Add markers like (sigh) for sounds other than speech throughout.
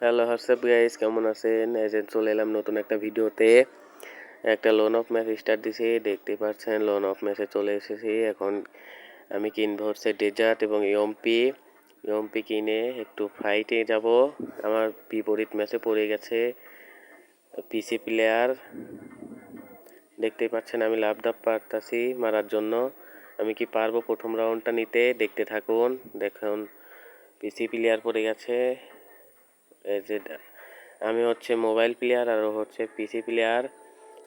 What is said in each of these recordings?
Hello WhatsApp guys কেমন আছেন? যে চলে এলাম নতুন একটা ভিডিওতে। একটা লোন অফ ম্যাচ স্টার্ট দিছি, দেখতে পাচ্ছেন লোন অফ ম্যাচে চলে এসেছি। এখন আমি কিনবো হচ্ছে ডেজার্ট এবং ইয়ম্পি ইয়ম্পি কিনে একটু ফাইটে যাব। আমার বিপরীত ম্যাচে পড়ে গেছে পিসি প্লেয়ার দেখতেই পাচ্ছেন, আমি লাভ ডাব পারতাছি মারার জন্য। আমি কি পারব প্রথম রাউন্ডটা নিতে? দেখতে থাকুন। দেখুন পিসি প্লেয়ার পড়ে গেছে। এই যে আমি হচ্ছে মোবাইল প্লেয়ার আর ও হচ্ছে পিসি প্লেয়ার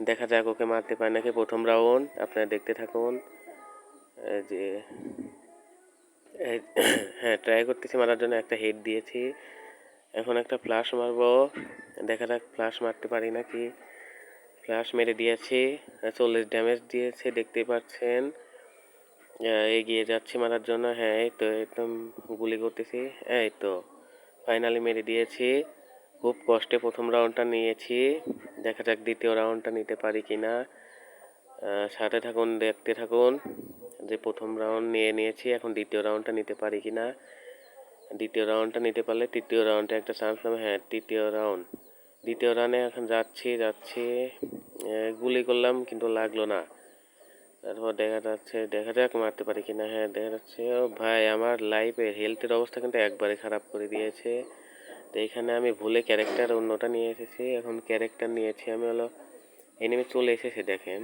দেখা যাক ওকে মারতে পারে নাকি প্রথম রাউন্ড আপনারা দেখতে থাকুন। যে হ্যাঁ ট্রাই করতেছি মারার জন্য। একটা হেড দিয়েছি। এখন একটা ফ্লাশ মারবো। দেখা যাক ফ্লাশ মারতে পারি নাকি। ফ্লাশ মেরে দিয়েছি। চল্লিশ ড্যামেজ দিয়েছে দেখতে পাচ্ছেন। এগিয়ে যাচ্ছি মারার জন্য। হ্যাঁ এই তো, একদম গুলি করতেছি। এই তো। ফাইনালি মেরে দিয়েছি। খুব কষ্টে প্রথম রাউন্ডটা নিয়েছি। দেখা যাক দ্বিতীয় রাউন্ডটা নিতে পারি কি না সাথে থাকুন, দেখতে থাকুন যে প্রথম রাউন্ড নিয়ে নিয়েছি, এখন দ্বিতীয় রাউন্ডটা নিতে পারি কি না দ্বিতীয় রাউন্ডটা নিতে পারলে তৃতীয় রাউন্ডে একটা চান্স পাবো। হ্যাঁ তৃতীয় রাউন্ড। দ্বিতীয় রানে এখন যাচ্ছি যাচ্ছি। গুলি করলাম, কিন্তু লাগল না। তারপর দেখা যাচ্ছে, দেখা যাক মারতে পারি কিনা। হ্যাঁ দেখা যাচ্ছে, ও ভাই, আমার লাইফের হেলথের অবস্থা কিন্তু একবারে খারাপ করে দিয়েছে। তো এখানে আমি ভুলে ক্যারেক্টার অন্যটা নিয়ে এসেছি। এখন ক্যারেক্টার নিয়েছি আমি হলো এনিমে চলে এসেছে, দেখেন।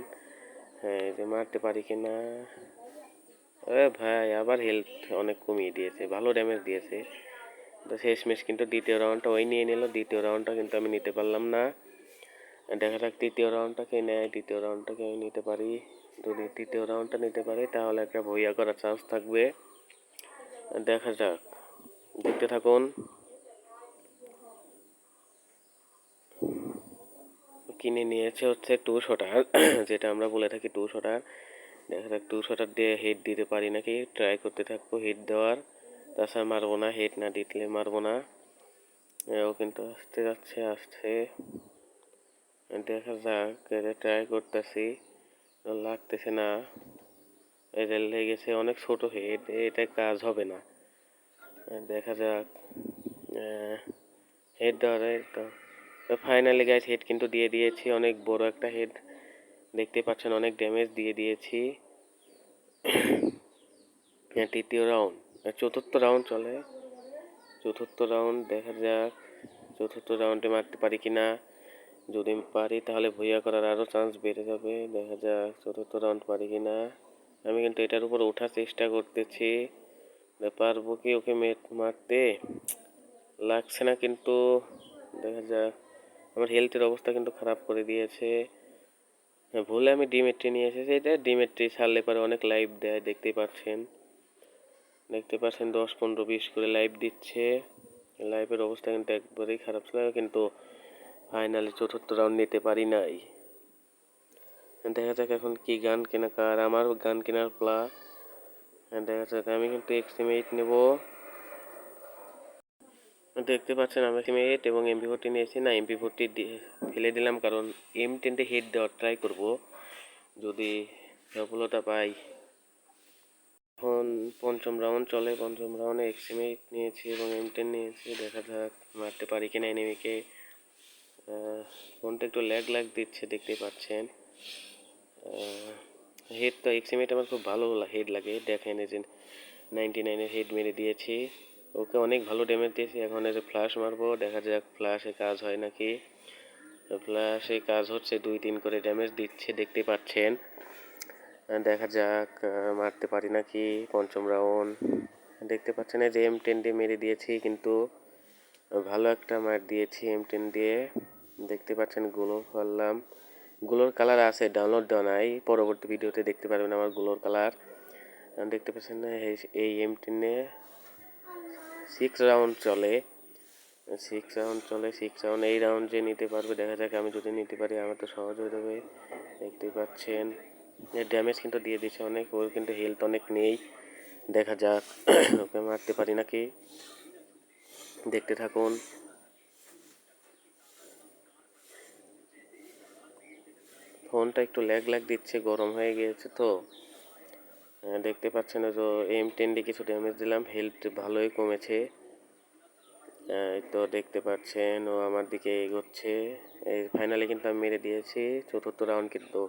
হ্যাঁ যে মারতে পারি কিনা। এ ভাই, আবার হেলথ অনেক কমিয়ে দিয়েছে, ভালো ড্যামেজ দিয়েছে। তো শেষমেশ কিন্তু দ্বিতীয় রাউন্ডটা ওই নিয়ে নিল। দ্বিতীয় রাউন্ডটা কিন্তু আমি নিতে পারলাম না। দেখা যাক তৃতীয় রাউন্ডটাকে নেয়, দ্বিতীয় রাউন্ডটাকে আমি নিতে পারি। যদি তৃতীয় রাউন্ডটা নিতে পারি, তাহলে একটা ভইয়া করার চান্স থাকবে। দেখা যাক। দেখতে থাকুন। কিনে নিয়েছে হচ্ছে টু শটার যেটা আমরা বলে থাকি টু শটার দেখা যাক টু শটার দিয়ে হেড দিতে পারি নাকি? ট্রাই করতে থাকব হেড দেওয়ার। তাছাড়া মারবো না হেড না দিতলে মারবো না। ও কিন্তু আসতে যাচ্ছে, আসছে। দেখা যাক ট্রাই করতেছি। লাগতেছে না। এটা লেগেছে অনেক ছোট হেড এটা কাজ হবে না। দেখা যাক। হেড দেওয়ার তো ফাইনালি গাইস হেড কিন্তু দিয়ে দিয়েছি। অনেক বড় একটা হেড দেখতে পাচ্ছেন অনেক ড্যামেজ দিয়ে দিয়েছি। হ্যাঁ, তৃতীয় রাউন্ড চতুর্থ রাউন্ড চলে। চতুর্থ রাউন্ড দেখা যাক। চতুর্থ রাউন্ডে মারতে পারি কি না যদি পারি তাহলে ভুইয়া করার আরও চান্স বেড়ে যাবে। দেখা যাক চতুর্থ রাউন্ড পারি কি না আমি কিন্তু এটার উপর ওঠার চেষ্টা করতেছি। পারব কি ওকে মারতে লাগছে না কিন্তু দেখা যাক। আমার হেলথের অবস্থা কিন্তু খারাপ করে দিয়েছে। হ্যাঁ, ভুলে আমি ডিমেট্রি নিয়ে এসেছি। এটা ডিমেট্রি ছাড়লে পরে অনেক লাইভ দেয় দেখতে পাচ্ছেন। দেখতে পাচ্ছেন দশ পনেরো বিশ করে লাইভ দিচ্ছে। লাইভের অবস্থা কিন্তু একবারেই খারাপ ছিল কিন্তু ফাইনালি চতুর্থ রাউন্ড নিতে পারি নাই। দেখা যাক এখন কি গান কেনা, কার আমার গান কেনার প্লা দেখা যাক, আমি কিন্তু এক্সিমেট নেব। দেখতে পাচ্ছেন আমরা এক্সিমেট এবং এমপি ফোরটি নিয়েছি না এমপি ফোরটি ফেলে দিলাম কারণ এম টেনটে হেড দেওয়ার ট্রাই করব। যদি সফলতা পাই। এখন পঞ্চম রাউন্ড চলে, পঞ্চম রাউন্ডে এক্সিমেট নিয়েছি এবং এম টেন নিয়েছি, দেখা যাক মারতে পারি কিনা এনিমিকে ফোনটা একটু ল্যাগ ল্যাগ দিচ্ছে, দেখতেই পাচ্ছেন। হেড তো এক্সিমেট আমার খুব ভালো হেড লাগে। দেখেন এই যে নাইনটি নাইনের হেড মেরে দিয়েছি। ওকে অনেক ভালো ড্যামেজ দিয়েছি। এখন এই যে ফ্লাশ মারবো, দেখা যাক ফ্ল্যাশে কাজ হয় নাকি। ফ্লাশে কাজ হচ্ছে, দুই তিন করে ড্যামেজ দিচ্ছে, দেখতে পাচ্ছেন। দেখা যাক মারতে পারি নাকি পঞ্চম রাউন্ড দেখতে পাচ্ছেন, এই যে এম টেন দিয়ে মেরে দিয়েছি, কিন্তু ভালো একটা মার দিয়েছি এম টেন দিয়ে। দেখতে পাচ্ছেনগুলো ফেললামগুলোর কালার আছে ডাউনলোড দেওয়া নাই। পরবর্তী ভিডিওতে দেখতে পারবেন আমারগুলোর কালার দেখতে পাচ্ছেন না, এই- এই এম টেনে সিক্স রাউন্ড চলে। সিক্স রাউন্ড চলে সিক্স রাউন্ড এই রাউন্ড যে নিতে পারবে, দেখা যাক আমি যদি নিতে পারি, আমার তো সহজ হয়ে যাবে। দেখতে পাচ্ছেন ড্যামেজ কিন্তু দিয়ে দিচ্ছে অনেক, ওর কিন্তু হেলথ অনেক নেই। দেখা যাক, (clears throat) ওকে মারতে পারি নাকি? দেখতে থাকুন। ফোনটা একটু ল্যাগ ল্যাগ দিচ্ছে গরম হয়ে গিয়েছে তো। আহ, দেখতে পাচ্ছেন যে এম টেন ডি কিছু ড্যামেজ দিলাম হেলথ ভালোই কমেছে। এই তো দেখতে পাচ্ছেন ও আমার দিকে এগোচ্ছে। এই ফাইনালি কিন্তু আমি মেরে দিয়েছি চতুর্থ রাউন্ড কিন্তু।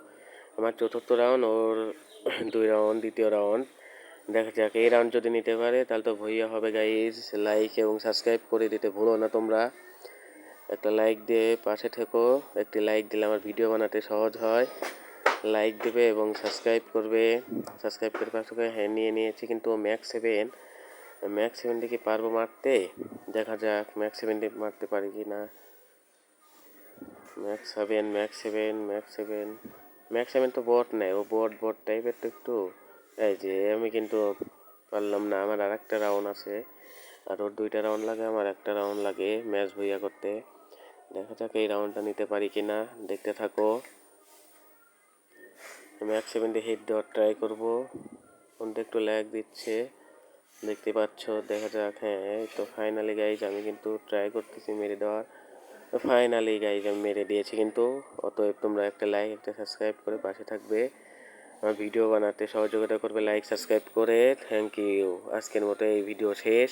আমার চতুর্থ রাউন্ড ওর (coughs) দুই রাউন্ড দ্বিতীয় রাউন্ড দেখা যাক এই রাউন্ড যদি নিতে পারে তাহলে তো ভইয়া হবে গাইজ লাইক এবং সাবস্ক্রাইব করে দিতে ভুলো না তোমরা। একটা লাইক দিয়ে পাশে থেকো। একটি লাইক দিলে আমার ভিডিও বানাতে সহজ হয়। লাইক দেবে এবং সাবস্ক্রাইব করবে। সাবস্ক্রাইব করে পাশে হ্যাঁ নিয়ে নিয়েছি কিন্তু ম্যাক্স সেভেন ম্যাক্স সেভেন কি পারব মারতে? দেখা যাক ম্যাক্স সেভেন মারতে পারি কি না। Max seven max seven max seven max seven তো বট নেয়, ও বট বট টাইপের তো একটু। এই যে, আমি কিন্তু পারলাম না, আমার আর একটা রাউন্ড আছে। আর ওর দুইটা রাউন্ড লাগে, আমার একটা রাউন্ড লাগে ম্যাচ ভইয়া করতে। দেখা যাক এই রাউন্ডটা নিতে পারি কি না দেখতে থাকো। আমি এক সেভেনটি হিট দেওয়ার ট্রাই করব। ফোনটা একটু ল্যাগ দিচ্ছে। দেখতে পাচ্ছ, দেখা যাক হ্যাঁ তো ফাইনালি গাইজ আমি কিন্তু ট্রাই করতেছি মেরে দেওয়ার। ফাইনালি গাইজ আমি মেরে দিয়েছি কিন্তু। অতএব তোমরা একটা লাইক একটা সাবস্ক্রাইব করে পাশে থাকবে। আমার ভিডিও বানাতে সহযোগিতা করবে লাইক সাবস্ক্রাইব করে। থ্যাংক ইউ আজকের মতো এই ভিডিও শেষ।